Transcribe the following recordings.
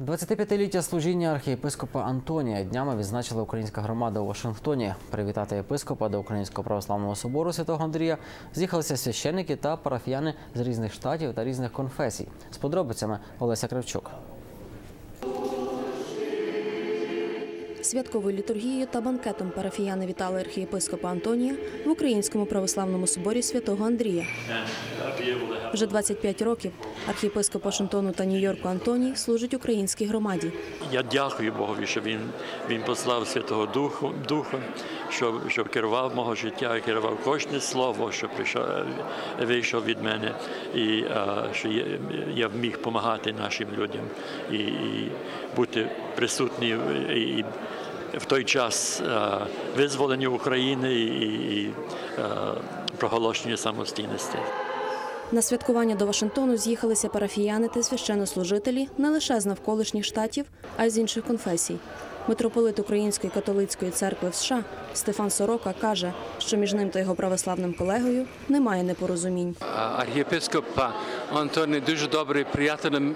25-ліття служіння архієпископа Антонія днями відзначила українська громада у Вашингтоні. Привітати єпископа до Українського православного собору святого Андрія з'їхалися священники та парафіяни з різних штатів та різних конфесій. З подробицями Олеся Кравчук. Святковою літургією та банкетом парафіяни вітали архієпископа Антонія в Українському православному соборі святого Андрія. Вже 25 років архієпископ Вашингтону та Нью-Йорку Антоній служить українській громаді. Я дякую Богові, що він, він послав Святого Духу, Духа, що, що керував мого життя, керував кожне слово, що прийшов, вийшов від мене, і а, що я, я міг допомагати нашим людям і, і бути присутній і, і в той час а, визволення України і, і проголошення самостійності. На святкування до Вашингтону з'їхалися парафіяни та священнослужителі не лише з навколишніх штатів, а й з інших конфесій. Митрополит Української католицької церкви в США Стефан Сорока каже, що між ним та його православним колегою немає непорозумінь. Архієпископ Антоний дуже добрий приятелем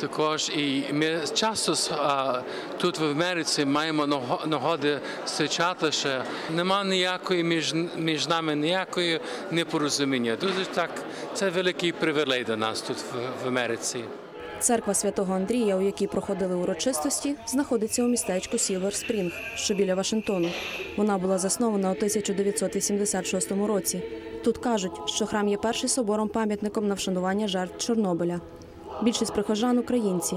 також. І ми часто а, тут в Америці маємо наго- нагоди зустрічати, що нема ніякої між, між нами ніякої непорозуміння. Дуже так, це великий привілей до нас тут в, в Америці. Церква святого Андрія, у якій проходили урочистості, знаходиться у містечку Сілвер Спрінг, що біля Вашингтону. Вона була заснована у 1986 році. Тут кажуть, що храм є перший собором пам'ятником на вшанування жертв Чорнобиля. Більшість прихожан українці.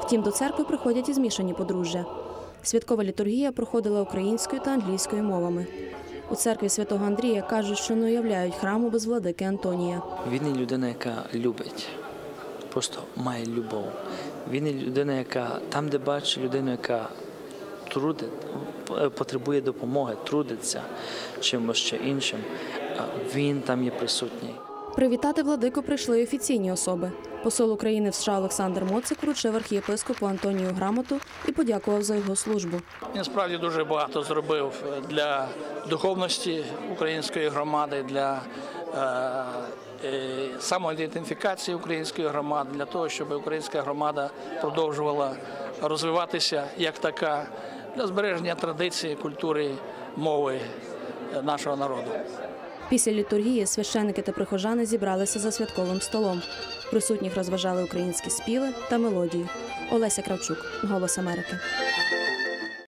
Втім, до церкви приходять і змішані подружжя. Святкова літургія проходила українською та англійською мовами. У церкві святого Андрія кажуть, що не уявляють храму без владики Антонія. Він є людина, яка любить, просто має любов. Він є людина, яка там, де бачить людину, яка трудить, потребує допомоги, трудиться чимось ще іншим, він там є присутній. Привітати владику прийшли офіційні особи. Посол України в США Олександр Моцик вручив архієпископу Антонію грамоту і подякував за його службу. Він справді дуже багато зробив для духовності української громади, для е, е, самоідентифікації української громади, для того, щоб українська громада продовжувала розвиватися як така для збереження традиції, культури, мови е, нашого народу. Після літургії священники та прихожани зібралися за святковим столом. Присутніх розважали українські співи та мелодії. Олеся Кравчук, Голос Америки.